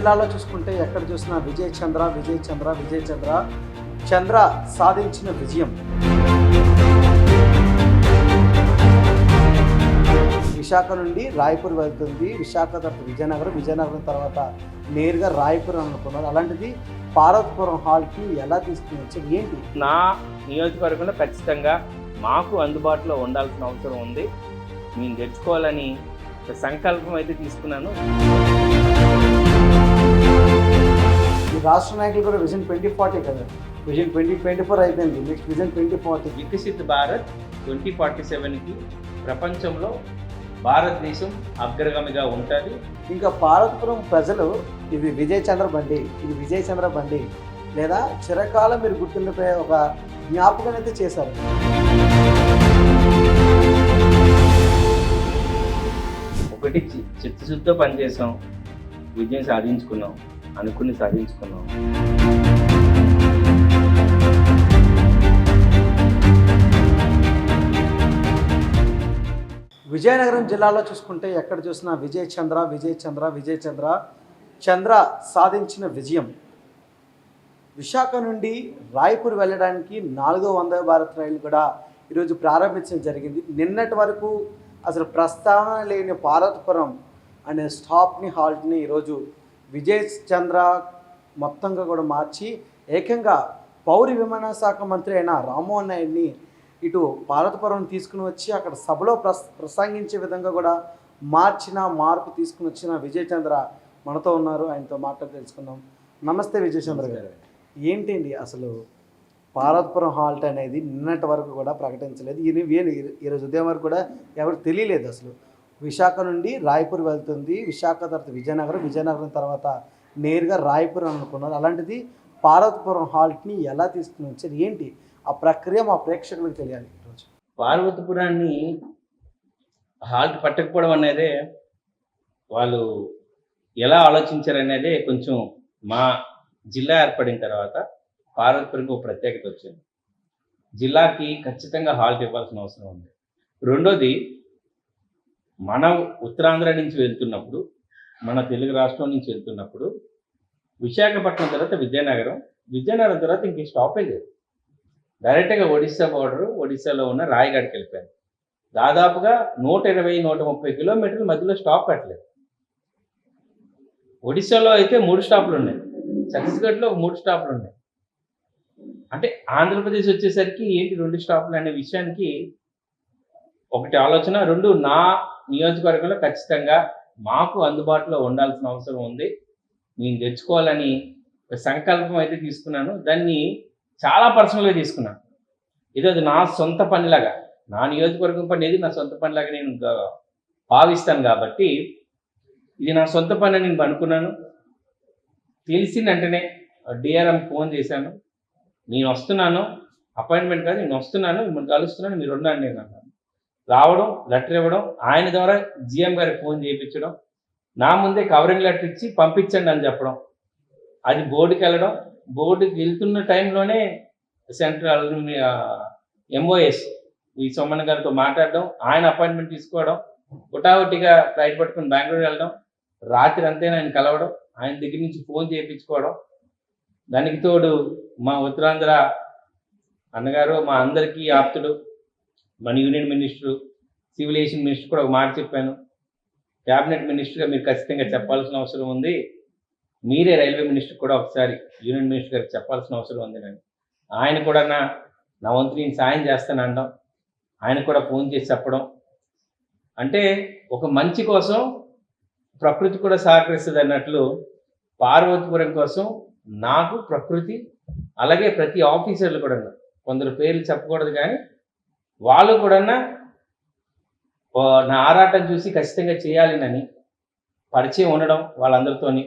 జిల్లాలో చూసుకుంటే ఎక్కడ చూసినా విజయ్ చంద్ర విజయ్ చంద్ర విజయ్ చంద్ర. చంద్ర సాధించిన విజయం. విశాఖ నుండి రాయపూర్ వెళ్తుంది. విశాఖ తర్వాత విజయనగరం విజయనగరం తర్వాత నేరుగా రాయపూర్ అని అనుకున్నారు. అలాంటిది పార్వతీపురం హాల్కి ఎలా తీసుకుని వచ్చారు? ఏంటి? నా నియోజకవర్గంలో ఖచ్చితంగా మాకు అందుబాటులో ఉండాల్సిన అవసరం ఉంది. నేను తెచ్చుకోవాలని సంకల్పం అయితే తీసుకున్నాను. రాష్ట్ర నాయకులు కూడా విజన్ ట్వంటీ ఫార్టీ కదా. విజన్ ట్వంటీ ట్వంటీ ఫోర్ అయిపోయింది. Next vision twenty forty Viksit Bharat twenty forty సెవెన్కి ప్రపంచంలో భారతదేశం అగ్రగామిగా ఉంటుంది. ఇంకా పార్వతీపురం ప్రజలు ఇది విజయ్ చంద్ర బండి ఇది విజయ్ చంద్ర బండి లేదా చిరకాలం మీరు గుర్తుండిపోయే ఒక జ్ఞాపకం అయితే చేశారు. ఒకటి చిత్తశుద్ధితో పనిచేసాం విజయం సాధించుకున్నాం. అనుకుని సాధించుకున్నాం. విజయనగరం జిల్లాలో చూసుకుంటే ఎక్కడ చూసినా విజయ చంద్ర విజయ చంద్ర విజయ చంద్ర. చంద్ర సాధించిన విజయం. విశాఖ నుండి రాయ్పూర్ వెళ్ళడానికి నాలుగో వందే భారత్ రైలు కూడా ఈరోజు ప్రారంభించడం జరిగింది. నిన్నటి వరకు అసలు ప్రస్తావన లేని పార్వతపురం అనే స్టాప్ని హాల్ట్ని ఈరోజు విజయ్ చంద్ర మొత్తంగా కూడా మార్చి ఏకంగా పౌర విమానయాన శాఖ మంత్రి అయిన రామ్మోహన్ నాయుడిని ఇటు పార్వతీపురం తీసుకుని వచ్చి అక్కడ సభలో ప్రస్ ప్రసంగించే విధంగా కూడా మార్చిన మార్పు తీసుకుని వచ్చిన విజయ్ చంద్ర మనతో ఉన్నారు. ఆయనతో మాట్లాడి తెలుసుకుందాం. నమస్తే విజయ్ చంద్ర గారు ఏంటండి అసలు పార్వతీపురం హాల్ట్ అనేది నిన్నటి వరకు కూడా ప్రకటించలేదు. ఈ ఈరోజు ఉదయం వరకు కూడా ఎవరు తెలియలేదు అసలు. విశాఖ నుండి రాయపూర్ వెళ్తుంది. విశాఖ తర్వాత విజయనగరం విజయనగరం తర్వాత నేరుగా రాయపూర్ అని అనుకున్నారు. అలాంటిది పార్వతీపురం హాల్ట్ని ఎలా తీసుకుని వచ్చారు? ఏంటి? ఆ ప్రక్రియ మా ప్రేక్షకులకు తెలియాలి ఈరోజు పార్వతీపురాన్ని హాల్ట్ పట్టకపోవడం అనేదే వాళ్ళు ఎలా ఆలోచించారనేదే కొంచెం మా జిల్లా ఏర్పడిన తర్వాత పార్వతీపురంకి ఒక ప్రత్యేకత వచ్చింది. జిల్లాకి ఖచ్చితంగా హాల్ట్ ఇవ్వాల్సిన అవసరం ఉంది. రెండోది మన ఉత్తరాంధ్ర నుంచి వెళ్తున్నప్పుడు మన తెలుగు రాష్ట్రం నుంచి వెళ్తున్నప్పుడు విశాఖపట్నం తర్వాత విజయనగరం విజయనగరం తర్వాత ఇంక స్టాపే లేదు డైరెక్ట్గా ఒడిశా బార్డర్ ఒడిశాలో ఉన్న రాయగఢ్కి వెళ్ళిపోయారు దాదాపుగా నూట ఇరవై నూట ముప్పై కిలోమీటర్ల మధ్యలో స్టాప్ పెట్టలేదు. ఒడిశాలో అయితే మూడు స్టాపులు ఉన్నాయి. ఛత్తీస్గఢ్లో ఒక మూడు స్టాపులు ఉన్నాయి. అంటే ఆంధ్రప్రదేశ్ వచ్చేసరికి ఏంటి రెండు స్టాపులు అనే విషయానికి ఒకటి ఆలోచన రెండు నా నియోజకవర్గంలో ఖచ్చితంగా మాకు అందుబాటులో ఉండాల్సిన అవసరం ఉంది. నేను తెచ్చుకోవాలని సంకల్పం అయితే తీసుకున్నాను. దాన్ని చాలా పర్సనల్గా తీసుకున్నాను ఇది అది నా సొంత పనిలాగా నా నియోజకవర్గం పని ఏది నా సొంత పనిలాగా నేను భావిస్తాను కాబట్టి ఇది నా సొంత పని అని నేను అనుకున్నాను. తెలిసిన వెంటనే డిఆర్ఎం ఫోన్ చేశాను. నేను వస్తున్నాను. అపాయింట్మెంట్ కాదు నేను వస్తున్నాను. మిమ్మల్ని కలుస్తున్నాను. మీరు ఉండండి నేను అన్నాను రావడం లెటర్ ఇవ్వడం ఆయన ద్వారా జిఎం గారికి ఫోన్ చేయించడం నా ముందే కవరింగ్ లెటర్ ఇచ్చి పంపించండి అని చెప్పడం. అది బోర్డుకి వెళ్ళడం. బోర్డుకి వెళ్తున్న టైంలోనే సెంట్రల్ ఎంఓఎస్ ఈ సోమన్ గారితో మాట్లాడడం ఆయన అపాయింట్మెంట్ తీసుకోవడం హుటాహుటిగా ఫ్లైట్ పట్టుకుని బెంగళూరు వెళ్ళడం రాత్రి అంతేనా ఆయన కలవడం ఆయన దగ్గర నుంచి ఫోన్ చేయించుకోవడం. దానికి తోడు మా ఉత్తరాంధ్ర అన్నగారు మా అందరికీ ఆప్తుడు మన union minister civil aviation minister కూడా ఒక మాట చెప్పాను. క్యాబినెట్ మినిస్టర్గా మీరు ఖచ్చితంగా చెప్పాల్సిన అవసరం ఉంది. మీరే రైల్వే మినిస్టర్ కూడా ఒకసారి యూనియన్ మినిస్టర్ గారికి చెప్పాల్సిన అవసరం ఉంది నేను ఆయన కూడా నా నా వంతు నేను సాయం చేస్తాను అనడం ఆయన కూడా ఫోన్ చేసి చెప్పడం. అంటే ఒక మంచి కోసం ప్రకృతి కూడా సహకరిస్తుంది అన్నట్లు పార్వతీపురం కోసం నాకు ప్రకృతి అలాగే ప్రతి ఆఫీసర్లు కూడా కొందరు పేర్లు చెప్పకూడదు కానీ వాళ్ళు కూడా నా ఆరాటం చూసి ఖచ్చితంగా చేయాలినని పరిచయం ఉండడం వాళ్ళందరితోని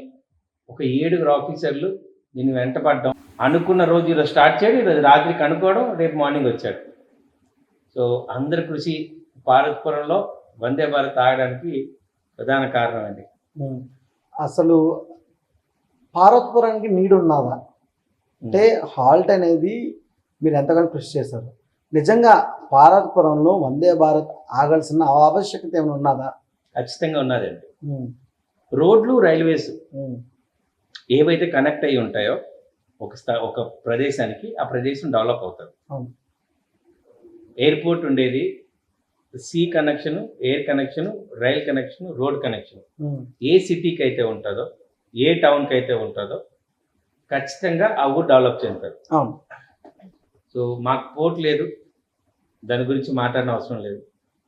ఒక ఏడుగురు ఆఫీసర్లు దీన్ని వెంటపడడం అనుకున్న రోజు ఈరోజు స్టార్ట్ చేయడం ఈరోజు రాత్రికి అనుకోవడం రేపు మార్నింగ్ వచ్చాడు. సో అందరి కృషి పార్వతీపురంలో వందే భారత్ ఆగడానికి ప్రధాన కారణం అండి అసలు పార్వతీపురానికి నీడు ఉన్నదా అంటే హాల్ట్ అనేది మీరు ఎంతగానో కృషి చేశారు. నిజంగా పార్వతీపురంలో వందే భారత్ ఆగాల్సిన ఆవశ్యకత ఏమైనా ఉన్నదా? ఖచ్చితంగా ఉన్నదండి. రోడ్లు రైల్వేస్ ఏవైతే కనెక్ట్ అయి ఉంటాయో ఒక స్థా ఒక ప్రదేశానికి ఆ ప్రదేశం డెవలప్ అవుతుంది. ఎయిర్పోర్ట్ ఉండేది sea connection air connection rail connection road connection. ఏ సిటీకి అయితే ఉంటుందో ఏ టౌన్కి అయితే ఉంటుందో ఖచ్చితంగా ఆ ఊరు డెవలప్ చెందుతారు. అవును. సో మాకు పోర్ట్ లేదు. దాని గురించి మాట్లాడిన అవసరం లేదు.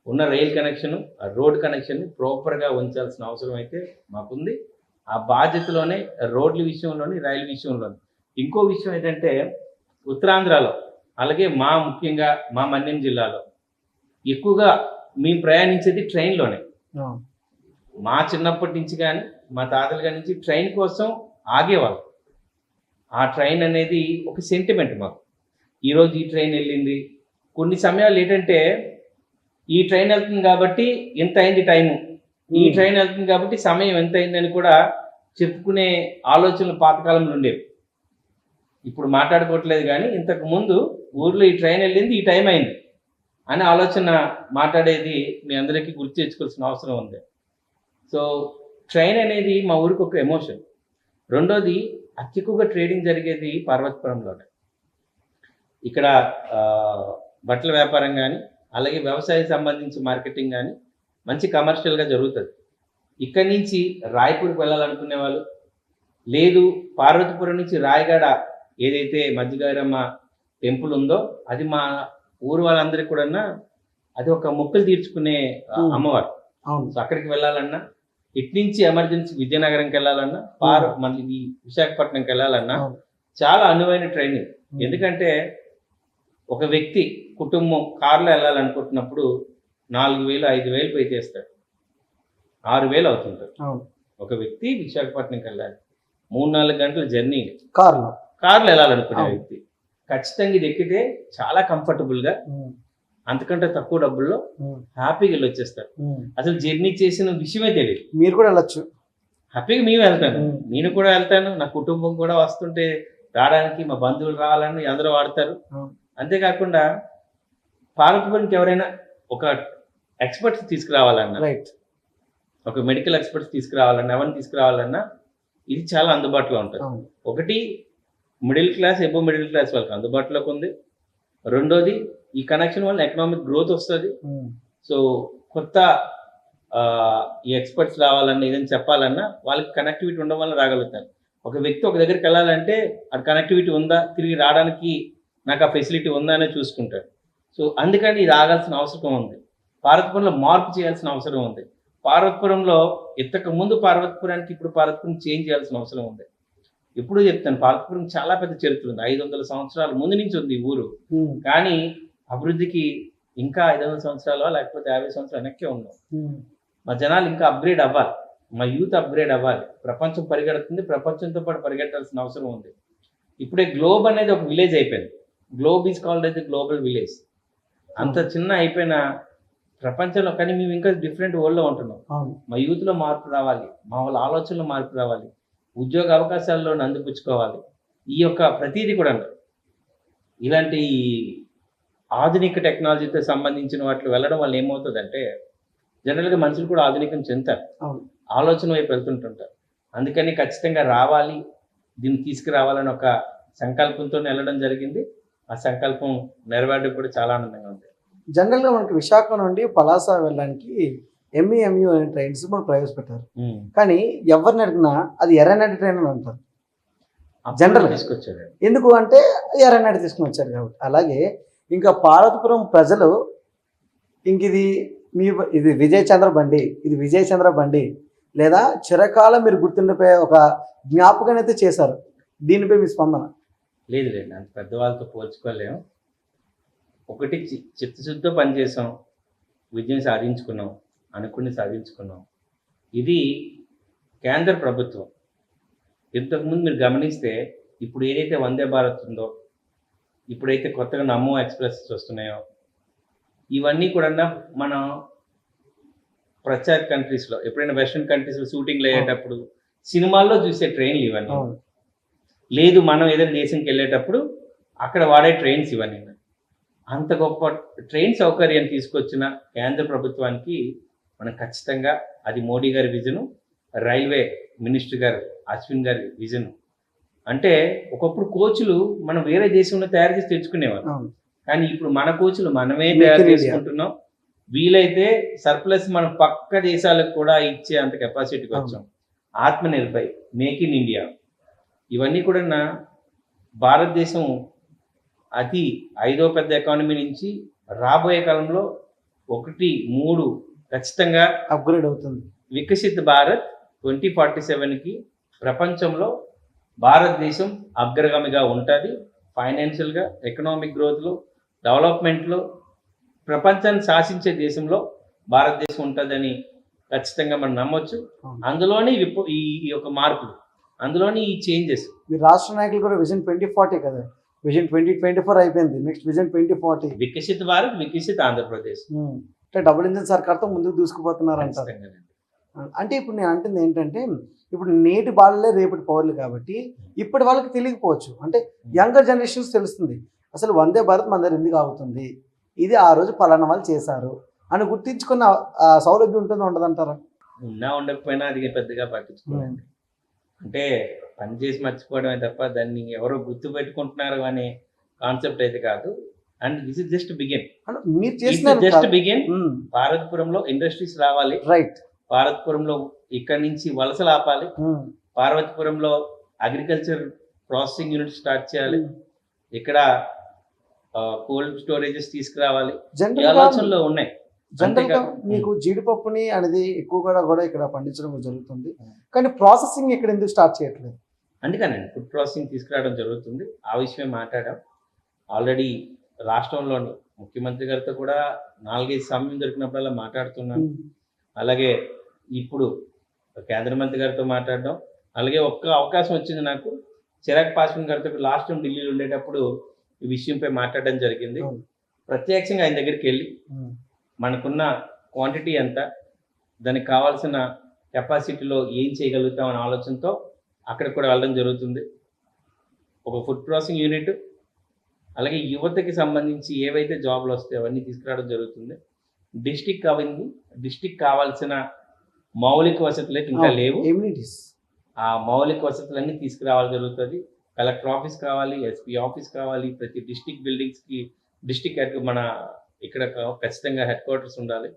ఉన్న రైల్ కనెక్షన్ ఆ రోడ్ కనెక్షన్ ప్రాపర్గా ఉంచాల్సిన అవసరం అయితే మాకుంది. ఆ బాధ్యతలోనే రోడ్ల విషయంలోని రైలు విషయంలోని. ఇంకో విషయం ఏంటంటే ఉత్తరాంధ్రలో అలాగే మా ముఖ్యంగా మా మన్యం జిల్లాలో ఎక్కువగా మేము ప్రయాణించేది ట్రైన్లోనే. మా చిన్నప్పటి నుంచి కానీ మా తాతల గారి నుంచి ట్రైన్ కోసం ఆగేవాళ్ళం. ఆ ట్రైన్ అనేది ఒక సెంటిమెంట్ మాకు. ఈరోజు ఈ ట్రైన్ వెళ్ళింది కొన్ని సమయాలు ఏంటంటే ఈ ట్రైన్ వెళ్తుంది కాబట్టి ఇంత అయింది టైము? ఈ ట్రైన్ వెళ్తుంది కాబట్టి సమయం ఎంత అయిందని కూడా చెప్పుకునే ఆలోచనలు పాతకాలంలో ఉండేవి. ఇప్పుడు మాట్లాడుకోవట్లేదు కానీ ఇంతకు ముందు ఊర్లో ఈ ట్రైన్ వెళ్ళింది ఈ టైం అయింది అనే ఆలోచన మాట్లాడేది మీ అందరికీ గుర్తు తెచ్చుకోవాల్సిన అవసరం ఉంది. సో ట్రైన్ అనేది మా ఊరికి ఒక ఎమోషన్. రెండోది అతి ఎక్కువగా ట్రేడింగ్ జరిగేది పార్వతీపురంలోనే. ఇక్కడ బట్టల వ్యాపారం కానీ అలాగే వ్యవసాయ సంబంధించి మార్కెటింగ్ కానీ మంచి కమర్షియల్గా జరుగుతుంది. ఇక్కడి నుంచి రాయపూర్కి వెళ్ళాలనుకునే వాళ్ళు లేదు పార్వతీపురం నుంచి రాయగడ ఏదైతే మధ్యగారమ్మ టెంపుల్ ఉందో అది మా ఊరు వాళ్ళందరికీ కూడా అది ఒక మొక్కులు తీర్చుకునే. అమ్మవారు. సో అక్కడికి వెళ్ళాలన్నా ఇటు నుంచి ఎమర్జెన్సీ విజయనగరంకి వెళ్ళాలన్నా పార్ మళ్ళీ ఈ విశాఖపట్నంకి వెళ్ళాలన్నా. చాలా అనువైన ట్రైనింగ్. ఎందుకంటే ఒక వ్యక్తి కుటుంబం కార్లో వెళ్ళాలనుకుంటున్నప్పుడు నాలుగు వేలు ఐదు వేలు పే చేస్తాడు. ఆరు వేలు అవుతుంటుంది అవును. ఒక వ్యక్తి విశాఖపట్నంకి వెళ్ళాలి. మూడు నాలుగు గంటల జర్నీ. కార్లో. కార్లో వెళ్ళాలనుకునే. వ్యక్తి. ఖచ్చితంగా ఇది ఎక్కితే చాలా కంఫర్టబుల్గా అంతకంటే తక్కువ డబ్బుల్లో హ్యాపీగా వెళ్ళి వచ్చేస్తారు. అసలు జర్నీ చేసిన విషయమే తెలియదు మీరు కూడా వెళ్ళొచ్చు. హ్యాపీగా మేము వెళ్తాను. నేను కూడా వెళ్తాను. నా కుటుంబం కూడా వస్తుంటే రావడానికి మా బంధువులు రావాలని అందరూ వాడతారు. అవును. అంతేకాకుండా పార్వతీపురంకి ఎవరైనా ఒక ఎక్స్పర్ట్స్ తీసుకురావాలన్నా రైట్ ఒక మెడికల్ ఎక్స్పర్ట్స్ తీసుకురావాలన్నా ఎవరిని తీసుకురావాలన్నా ఇది చాలా అందుబాటులో ఉంటుంది. ఒకటి middle class above middle class వాళ్ళకి అందుబాటులోకి ఉంది. రెండోది ఈ కనెక్షన్ వల్ల ఎకనామిక్ గ్రోత్ వస్తుంది. సో కొత్త ఈ ఎక్స్పర్ట్స్ రావాలన్నా ఏదైనా చెప్పాలన్నా వాళ్ళకి కనెక్టివిటీ ఉండడం వల్ల రాగలుగుతారు. ఒక వ్యక్తి ఒక దగ్గరికి వెళ్ళాలంటే ఆ కనెక్టివిటీ ఉందా? తిరిగి రావడానికి నాకు ఆ ఫెసిలిటీ ఉందా అనేది చూసుకుంటారు. సో అందుకని ఇది ఆగాల్సిన అవసరం ఉంది. పార్వతీపురంలో మార్పు చేయాల్సిన అవసరం ఉంది. పార్వతీపురంలో ఇంతకు ముందు పార్వతీపురానికి ఇప్పుడు పార్వతీపురం చేంజ్ చేయాల్సిన అవసరం ఉంది. ఇప్పుడు చెప్తాను పార్వతీపురం చాలా పెద్ద చరిత్ర ఉంది. ఐదు వందల సంవత్సరాల ముందు నుంచి ఉంది ఊరు. కానీ అభివృద్ధికి ఇంకా ఐదు వందల సంవత్సరాలు లేకపోతే యాభై సంవత్సరాలు వెనక్కే ఉన్నాం. మా జనాలు ఇంకా అప్గ్రేడ్ అవ్వాలి. మా యూత్ అప్గ్రేడ్ అవ్వాలి. ప్రపంచం పరిగెడుతుంది ప్రపంచంతో పాటు పరిగెట్టాల్సిన అవసరం ఉంది. ఇప్పుడే గ్లోబ్ అనేది ఒక విలేజ్ అయిపోయింది. గ్లోబ్ ఈజ్ కాల్డ్ అయితే గ్లోబల్ విలేజ్ అంత చిన్న అయిపోయిన ప్రపంచంలో కానీ మేము ఇంకా డిఫరెంట్ వరల్డ్లో ఉంటున్నాం. మా యూత్లో మార్పు రావాలి మా వాళ్ళ ఆలోచనలో మార్పు రావాలి ఉద్యోగ అవకాశాల్లో అందిపుచ్చుకోవాలి ఈ యొక్క ప్రతీది కూడా ఇలాంటి ఆధునిక టెక్నాలజీతో సంబంధించిన వాటిలో వెళ్ళడం వల్ల ఏమవుతుందంటే జనరల్గా మనుషులు కూడా ఆధునికం చెందుతారు. ఆలోచన వైపు వెళ్తుంటుంటారు. అందుకని ఖచ్చితంగా రావాలి దీన్ని తీసుకురావాలని ఒక సంకల్పంతో వెళ్ళడం జరిగింది. ఆ సంకల్పం నెరవేరడం కూడా చాలా ఆనందంగా ఉంది. జనరల్గా మనకి విశాఖ నుండి పలాస వెళ్ళడానికి ఎంఈఎంయు అనే ట్రైన్స్ మనం ప్రవేశపెట్టారు. కానీ ఎవరిని అడిగినా అది ఎర్రనటి ట్రైన్ అని అంటారు. General. తీసుకొచ్చారు. ఎందుకు అంటే ఎర్రనటి తీసుకుని వచ్చారు కాబట్టి. అలాగే ఇంకా పార్వతీపురం ప్రజలు ఇంక ఇది మీ ఇది విజయ్ చంద్ర బండి ఇది విజయ్ చంద్ర బండి లేదా చిరకాలం మీరు గుర్తుండిపోయే ఒక జ్ఞాపకం అయితే చేశారు. దీనిపై మీ స్పందన? లేదు లేదు అంత పెద్దవాళ్ళతో పోల్చుకోలేము. ఒకటి చిత్తశుద్ధితో పనిచేసాం విజయం సాధించుకున్నాం అనుకుని సాధించుకున్నాం. ఇది కేంద్ర ప్రభుత్వం. ఇంతకుముందు మీరు గమనిస్తే ఇప్పుడు ఏదైతే వందే భారత్ ఉందో ఇప్పుడైతే కొత్తగా నమో ఎక్స్ప్రెస్ వస్తున్నాయో ఇవన్నీ కూడా మనం ప్రచార్ కంట్రీస్లో ఎప్పుడైనా వెస్ట్రన్ కంట్రీస్లో షూటింగ్లు అయ్యేటప్పుడు సినిమాల్లో చూసే ట్రైన్లు ఇవన్నీ. లేదు మనం ఏదైనా దేశంకి వెళ్ళేటప్పుడు అక్కడ వాడే ట్రైన్స్ ఇవన్నీ. అంత గొప్ప ట్రైన్ సౌకర్యం తీసుకొచ్చిన కేంద్ర ప్రభుత్వానికి మనం ఖచ్చితంగా అది మోడీ గారి విజను రైల్వే మినిస్టర్ గారు అశ్విన్ గారి విజన్. అంటే ఒకప్పుడు కోచ్లు మనం వేరే దేశంలో తయారు చేసి తెచ్చుకునేవాళ్ళం. అవును. కానీ ఇప్పుడు మన కోచ్లు మనమే తయారు. చేసుకుంటున్నాం. వీలైతే సర్ప్లస్ మన పక్క దేశాలకు కూడా ఇచ్చే అంత కెపాసిటీకి. వచ్చాం. ఆత్మ నిర్భయ్ మేక్ ఇన్ ఇండియా ఇవన్నీ కూడా నా భారతదేశం అతి ఐదో పెద్ద ఎకానమీ నుంచి రాబోయే కాలంలో ఒకటి మూడు ఖచ్చితంగా అప్గ్రేడ్ అవుతుంది. వికసిత్ భారత్ ట్వంటీ ఫార్టీ సెవెన్కి ప్రపంచంలో భారతదేశం అగ్రగామిగా ఉంటుంది. ఫైనాన్షియల్గా ఎకనామిక్ గ్రోత్లో డెవలప్మెంట్లో ప్రపంచాన్ని శాసించే దేశంలో భారతదేశం ఉంటుందని ఖచ్చితంగా మనం నమ్మొచ్చు. అందులోని ఈ యొక్క మార్పులు. అందులోని ఈ చేంజెస్ మీ రాష్ట్ర నాయకులు కూడా విజన్ ట్వంటీ ఫార్టీ కదా. విజన్ ట్వంటీ ట్వంటీ ఫోర్ అయిపోయింది. Next vision twenty forty. Viksit Bharat Viksit Andhra Pradesh. అంటే డబుల్ ఇంజిన్ సర్కార్తో ముందుకు దూసుకుపోతున్నారు అంటారు. అంటే ఇప్పుడు నేను అంటుంది ఏంటంటే ఇప్పుడు నేటి బాలలే రేపటి పౌరులు కాబట్టి ఇప్పటి వాళ్ళకి తెలియకపోవచ్చు. అంటే యంగర్ జనరేషన్స్ తెలుస్తుంది. అసలు వందే భారత్ మన దగ్గర ఎందుకు ఆగుతుంది? ఇది ఆ రోజు పలానా వాళ్ళు చేశారు. అని గుర్తించుకున్న సౌలభ్యం ఉంటుందో ఉండదంటారా? ఉన్నా ఉండకపోయినా అది పెద్దగా పట్టించుకోలేదు అంటే పని చేసి మర్చిపోవడమే తప్ప దాన్ని ఎవరో గుర్తు పెట్టుకుంటున్నారు అనే కాన్సెప్ట్ అయితే కాదు. And this is just begin. Just begin భారతపురంలో industries రావాలి. రైట్ భారతపురంలో ఇక్కడి నుంచి వలసలు ఆపాలి పార్వతీపురంలో అగ్రికల్చర్ ప్రాసెసింగ్ యూనిట్ స్టార్ట్ చేయాలి. ఇక్కడ కోల్డ్ స్టోరేజెస్ తీసుకురావాలి. ఆలోచనలో ఉన్నాయి. జనరల్గా అంతేకాదు. మీకు జీడిపప్పుని అనేది ఎక్కువగా కూడా ఇక్కడ పండించడం జరుగుతుంది. కానీ ప్రాసెసింగ్ ఇక్కడ ఎందుకు స్టార్ట్ చేయట్లేదు? అందుకనండి ఫుడ్ ప్రాసెసింగ్ తీసుకురావడం జరుగుతుంది. ఆ విషయమే మాట్లాడాం. ఆల్రెడీ రాష్ట్రంలోని ముఖ్యమంత్రి గారితో కూడా నాలుగైదు సమయం దొరికినప్పుడల్లా మాట్లాడుతున్నాను అలాగే ఇప్పుడు కేంద్ర మంత్రి గారితో మాట్లాడడం. అలాగే ఒక్క అవకాశం వచ్చింది నాకు. చిరాగ్ పాస్వాన్ గారితో లాస్ట్ టైం ఢిల్లీలో ఉండేటప్పుడు ఈ విషయంపై మాట్లాడడం జరిగింది. ప్రత్యక్షంగా ఆయన దగ్గరికి వెళ్ళి మనకున్న క్వాంటిటీ ఎంత దానికి కావాల్సిన కెపాసిటీలో ఏం చేయగలుగుతాం అనే ఆలోచనతో అక్కడికి కూడా వెళ్ళడం జరుగుతుంది. ఒక ఫుడ్ ప్రాసెసింగ్ యూనిట్ అలాగే యువతకి సంబంధించి ఏవైతే జాబ్లు వస్తాయో అవన్నీ తీసుకురావడం జరుగుతుంది. డిస్టిక్ అవింది డిస్టిక్ కావాల్సిన మౌలిక వసతులు అయితే ఇంకా లేవు. ఆ మౌలిక వసతులన్నీ తీసుకురావాలి జరుగుతుంది. కలెక్టర్ ఆఫీస్ కావాలి ఎస్పీ ఆఫీస్ కావాలి ప్రతి డిస్టిక్ బిల్డింగ్స్కి డిస్టిక్ మన ఇక్కడ ఖచ్చితంగా హెడ్ క్వార్టర్స్ ఉండాలి.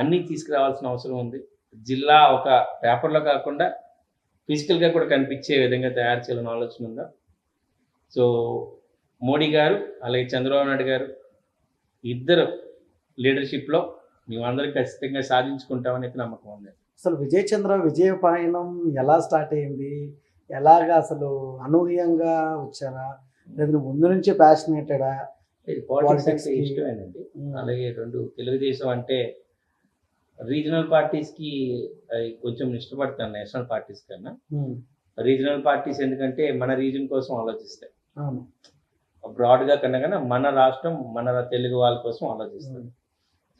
అన్నీ తీసుకురావాల్సిన అవసరం ఉంది. జిల్లా ఒక పేపర్లో కాకుండా ఫిజికల్గా కూడా కనిపించే విధంగా తయారు చేయాలని ఆలోచన ఉందా? సో మోడీ గారు అలాగే చంద్రబాబు నాయుడు గారు ఇద్దరు లీడర్షిప్లో మేమందరం ఖచ్చితంగా సాధించుకుంటామని అయితే నమ్మకం ఉంది. అసలు విజయ్ చంద్ర విజయ పయనం ఎలా స్టార్ట్ అయింది? ఎలాగా అసలు అనూహ్యంగా వచ్చారా? లేదా ముందు నుంచే ప్యాషనేటెడా పాలిటిక్స్ అంటే కి- ఇష్టమేనండి. అలాగే రెండు తెలుగుదేశం అంటే రీజనల్ పార్టీస్కి అవి కొంచెం ఇష్టపడతాను నేషనల్ పార్టీస్ కన్నా. రీజనల్ పార్టీస్ ఎందుకంటే మన రీజన్ కోసం ఆలోచిస్తాయి. అవును. బ్రాడ్గా కన్నా కన్నా మన రాష్ట్రం మన తెలుగు వాళ్ళ కోసం ఆలోచిస్తాయి.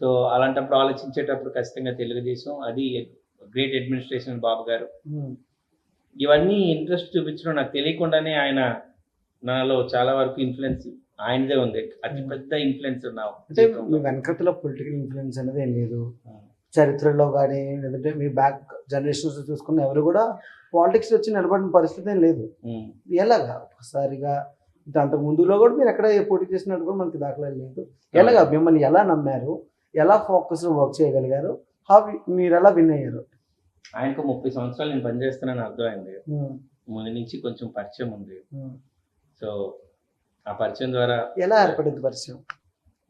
సో అలాంటప్పుడు ఆలోచించేటప్పుడు ఖచ్చితంగా తెలుగుదేశం అది గ్రేట్ అడ్మినిస్ట్రేషన్ బాబు గారు. ఇవన్నీ ఇంట్రెస్ట్ చూపించడం నాకు తెలియకుండానే ఆయన నాలో చాలా వరకు ఇన్ఫ్లుయెన్స్ ఆయనదే ఉంది. అతి పెద్ద ఇన్ఫ్లుయెన్స్ నా అంటే. మీ వెనకతలో పొలిటికల్ ఇన్ఫ్లుయెన్స్ అనేది ఏం లేదు. చరిత్రలో కానీ లేదంటే మీ బ్యాక్ జనరేషన్స్ చూసుకున్న ఎవరు కూడా పాలిటిక్స్ వచ్చి నిలబడిన పరిస్థితి ఏం లేదు. ఎలాగా? ఒకసారిగా అంతకు ముందులో కూడా మీరు ఎక్కడ పోటీ చేసినట్టు కూడా మనకి దాఖలా లేదు. ఎలాగా? మిమ్మల్ని ఎలా నమ్మారు? ఎలా ఫోకస్ వర్క్ చేయగలిగారు? హౌ మీరు ఎలా విన్ అయ్యారు? ఆయనకు ముప్పై సంవత్సరాలు నేను పనిచేస్తున్నానని అర్థమైంది. ముందు నుంచి కొంచెం పరిచయం ఉంది. సో ఆ పరిచయం ద్వారా ఎలా ఏర్పడింది పరిచయం?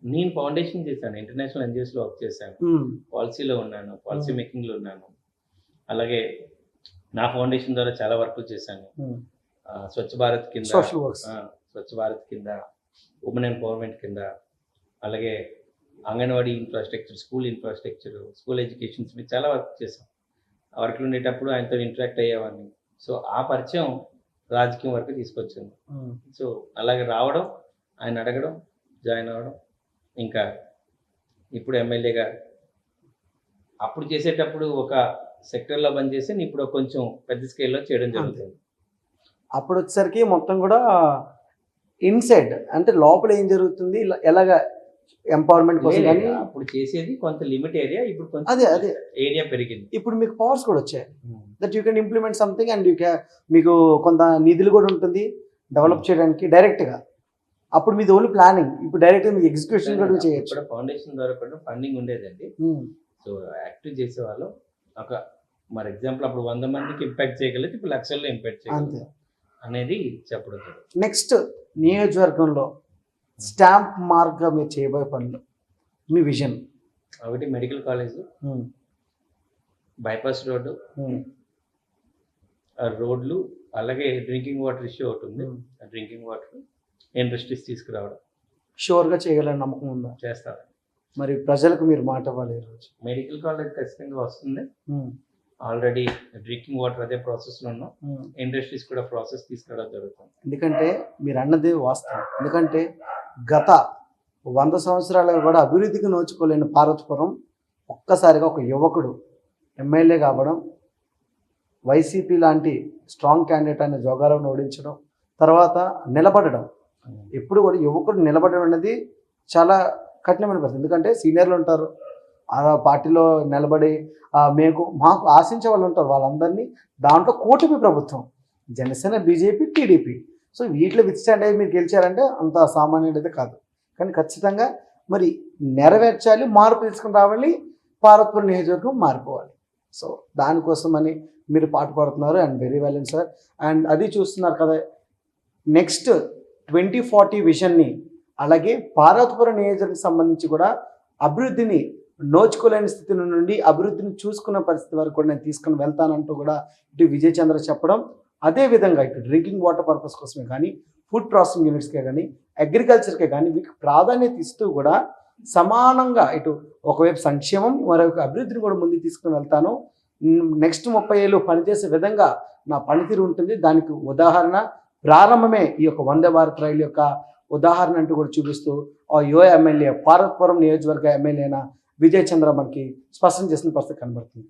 నేను ఫౌండేషన్ చేశాను ఇంటర్నేషనల్ ఎన్జిఓస్లో వర్క్ చేశాను. పాలసీలో ఉన్నాను పాలసీ. మేకింగ్లో ఉన్నాను. అలాగే నా ఫౌండేషన్ ద్వారా చాలా వర్క్ చేశాను. స్వచ్ఛ భారత్ కింద స్వచ్ఛ భారత్ కింద ఉమెన్ ఎంపవర్మెంట్ కింద అలాగే anganwadi infrastructure school infrastructure school educations మీద చాలా వర్క్ చేశాం. ఆ వర్క్లు ఉండేటప్పుడు ఆయనతో ఇంటరాక్ట్ అయ్యేవాడిని. సో ఆ పరిచయం రాజకీయం వరకు తీసుకొచ్చింది. సో అలాగే రావడం ఆయన అడగడం జాయిన్ అవ్వడం ఇంకా ఇప్పుడు ఎమ్మెల్యేగా అప్పుడు చేసేటప్పుడు ఒక సెక్టర్లో పనిచేసి ఇప్పుడు కొంచెం పెద్ద స్కేల్లో చేయడం జరుగుతుంది. అప్పుడు వచ్చేసరికి మొత్తం కూడా ఇన్సైడ్ అంటే లోపల ఏం జరుగుతుంది? ఎలాగా ఎంపవర్మెంట్ కోసం కానీ అప్పుడు చేసేది కొంత లిమిట్ ఏరియా ఇప్పుడు కొంచెం అదే అదే. ఏరియా పెరిగింది. ఇప్పుడు మీకు పవర్స్ కూడా వచ్చాయి. That you can implement something and you can మీకు కొంత నిధులు కూడా ఉంటుంది డెవలప్ చేయడానికి డైరెక్ట్గా అప్పుడు మీది ఓన్లీ ప్లానింగ్ ఇప్పుడు డైరెక్ట్గా మీకు ఎగ్జిక్యూషన్ కూడా చేయొచ్చు. ఫౌండేషన్ ద్వారా కూడా ఫండింగ్ ఉండేదండి. సో యాక్టివ్ చేసేవాళ్ళు. ఒక మరి ఎగ్జాంపుల్ అప్పుడు వంద మందికి ఇంపాక్ట్ చేయగలిగితే ఇప్పుడు లక్షల్లో ఇంపాక్ట్ చేయగలుగుతాం అనేది చెప్పడం నెక్స్ట్ నియోజకవర్గంలో స్టాంప్ మార్క్గా మీరు చేయబోయే పనులు. మీ విజన్. ఒకటి మెడికల్ కాలేజ్. Bypass road. రోడ్లు అలాగే డ్రింకింగ్ వాటర్ ఇష్యూ ఒకటి ఉంది. డ్రింకింగ్ వాటర్ ఇండస్ట్రీస్ తీసుకురావడం. షూర్గా చేయగలని నమ్మకం ఉందా? చేస్తారు మరి ప్రజలకు మీరు మాట ఇవ్వాలి ఈరోజు మెడికల్ కాలేజ్ ఖచ్చితంగా వస్తుంది. ఆల్రెడీ డ్రింకింగ్ వాటర్ అదే ప్రాసెస్లో ఉన్నాం. ఇండస్ట్రీస్ కూడా ప్రాసెస్ తీసుకురావడం జరుగుతుంది. ఎందుకంటే మీరు అన్నది వాస్తవం. ఎందుకంటే గత వంద సంవత్సరాలుగా కూడా అభివృద్ధికి నోచుకోలేని పార్వతీపురం ఒక్కసారిగా ఒక యువకుడు ఎమ్మెల్యే కావడం వైసీపీ లాంటి స్ట్రాంగ్ క్యాండిడేట్ అయిన జోగారావును ఓడించడం తర్వాత నిలబడడం. ఎప్పుడు కూడా యువకుడు నిలబడడం అనేది చాలా కఠినమైన పరిస్థితి. ఎందుకంటే సీనియర్లు ఉంటారు ఆ పార్టీలో నిలబడి మేము మాకు ఆశించే వాళ్ళు ఉంటారు. వాళ్ళందరినీ దాంట్లో కూటమి ప్రభుత్వం జనసేన బీజేపీ టీడీపీ సో వీటిలో విత్స్టాండ్ అయ్యి మీరు గెలిచారంటే అంత సామాన్యుడైతే కాదు. కానీ ఖచ్చితంగా మరి నెరవేర్చాలి మార్పు తీసుకుని రావాలి పార్వత్పూర్ నియోజకవర్గం మారిపోవాలి. సో దానికోసమని మీరు పాట పాడుతున్నారు and very well and sir and అది చూస్తున్నారు కదా నెక్స్ట్ ట్వంటీ ఫార్టీ విజన్ని అలాగే పార్వతపురం నియోజకవర్గం సంబంధించి కూడా అభివృద్ధిని నోచుకోలేని స్థితి నుండి అభివృద్ధిని చూసుకున్న పరిస్థితి వరకు కూడా నేను తీసుకుని వెళ్తానంటూ కూడా ఇటు విజయ్ చంద్ర చెప్పడం అదే విధంగా ఇటు డ్రింకింగ్ వాటర్ పర్పస్ కోసమే కానీ ఫుడ్ ప్రాసెసింగ్ యూనిట్స్కే కానీ అగ్రికల్చర్కే కానీ వీటికి ప్రాధాన్యత ఇస్తూ కూడా సమానంగా ఇటు ఒకవైపు సంక్షేమం మరొక అభివృద్ధిని కూడా ముందుకు తీసుకుని వెళ్తాను. నెక్స్ట్ ముప్పై ఏళ్ళు పనిచేసే విధంగా నా పనితీరు ఉంటుంది. దానికి ఉదాహరణ ప్రారంభమే ఈ యొక్క వందే భారత్ రైలు యొక్క ఉదాహరణ అంటూ కూడా చూపిస్తూ ఆ యువ ఎమ్మెల్యే పార్వతపురం నియోజకవర్గ ఎమ్మెల్యేన అయిన విజయ్ చంద్ర మనకి స్పష్టం చేసిన పరిస్థితి కనబడుతుంది.